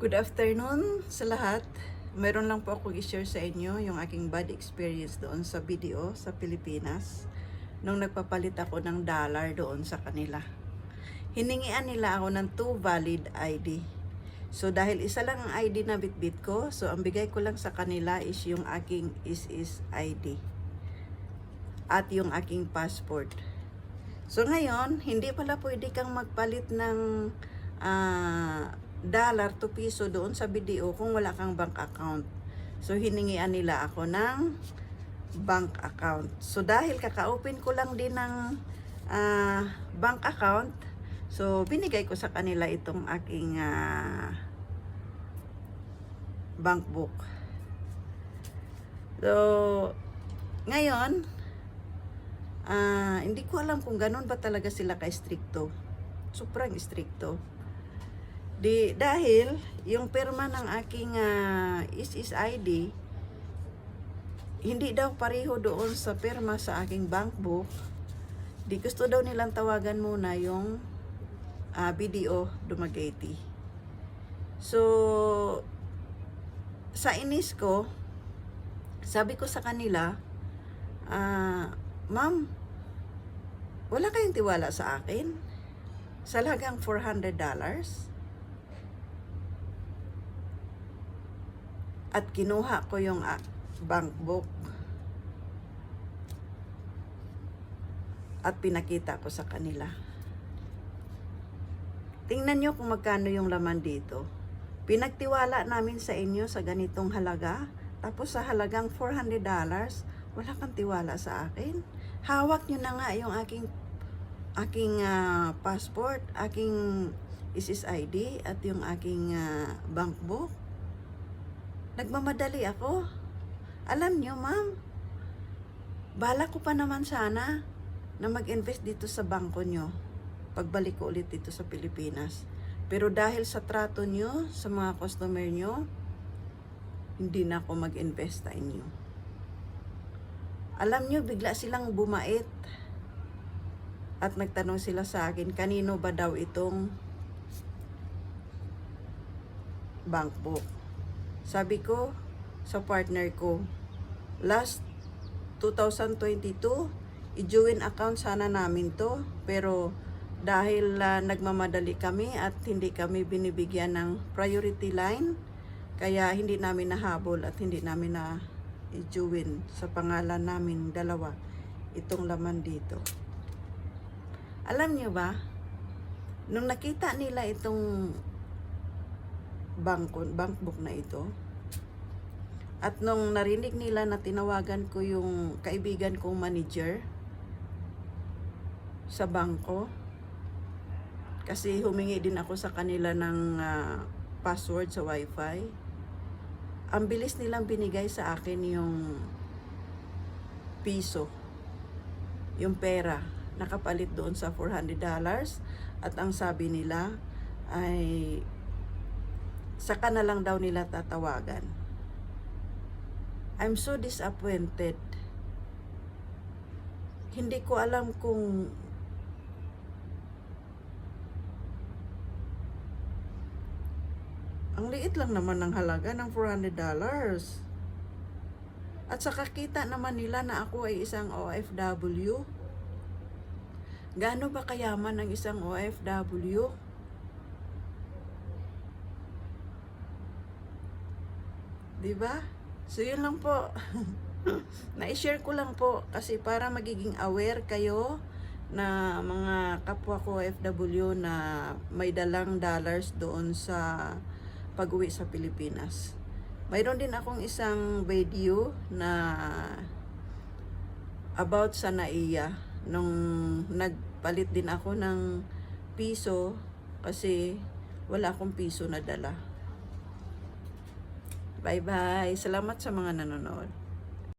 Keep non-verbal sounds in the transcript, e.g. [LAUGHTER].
Good afternoon sa lahat. Meron lang po ako i-share sa inyo yung aking bad experience doon sa video sa Pilipinas nung nagpapalit ako ng dollar doon sa kanila. Hiningian nila ako ng two valid ID. So dahil isa lang ang ID na bitbit ko, so ang bigay ko lang sa kanila is yung aking is is ID at yung aking passport. So ngayon, hindi pala pwede kang magpalit ng ah, dollar to piso doon sa BDO kung wala kang bank account. So hiningian nila ako ng bank account. So dahil kaka-open ko lang din ng ah, bank account, so binigay ko sa kanila itong aking ah, bank book. So ngayon, Ah, hindi ko alam kung ganun ba talaga sila ka-stricto. Sobrang stricto. Di, dahil yung perma ng aking ah, is-is ID, hindi daw pareho doon sa perma sa aking bank book. Di gusto daw nilang tawagan muna yung ah, BDO Dumaguete. So, sa inis ko, sabi ko sa kanila, ah, Ma'am, wala kayong tiwala sa akin? Sa lagang $400? At kinuha ko yung ah, bank book. At pinakita ko sa kanila. Tingnan nyo kung magkano yung laman dito. Pinagtiwala namin sa inyo sa ganitong halaga. Tapos sa halagang $400, wala kang tiwala sa akin. Hawak nyo na nga yung aking aking ah, passport, aking ISIS ID at yung aking ah, bank book. Nagmamadali ako. Alam nyo, ma'am, bala ko pa naman sana na mag-invest dito sa bangko nyo pagbalik ko ulit dito sa Pilipinas. Pero dahil sa trato nyo, sa mga customer nyo, hindi na ako mag-invest sa inyo. Alam nyo, bigla silang bumait. At nagtanong sila sa akin, kanino ba daw itong bank book? Sabi ko, sa partner ko, last 2022, i-join account sana namin to. Pero dahil ah, nagmamadali kami at hindi kami binibigyan ng priority line, kaya hindi namin nahabol at hindi namin na i-join sa pangalan namin dalawa itong laman dito. Alam niyo ba, nung nakita nila itong bangko, bank book na ito, at nung narinig nila na tinawagan ko yung kaibigan kong manager sa bangko, kasi humingi din ako sa kanila ng ah, password sa wifi, ang bilis nilang binigay sa akin yung piso, yung pera, nakapalit doon sa $400 at ang sabi nila ay saka na lang daw nila tatawagan. I'm so disappointed. Hindi ko alam kung ang liit lang naman ng halaga ng $400. At sa kakita naman nila na ako ay isang OFW. Gaano ba kayaman ang isang OFW? Di ba? So yun lang po. [LAUGHS] Na-share ko lang po kasi para magiging aware kayo na mga kapwa ko OFW na may dalang dollars doon sa pag-uwi sa Pilipinas. Mayroon din akong isang video na about sa NAIA nung nagpalit din ako ng piso kasi wala akong piso na dala. Bye-bye. Salamat sa mga nanonood.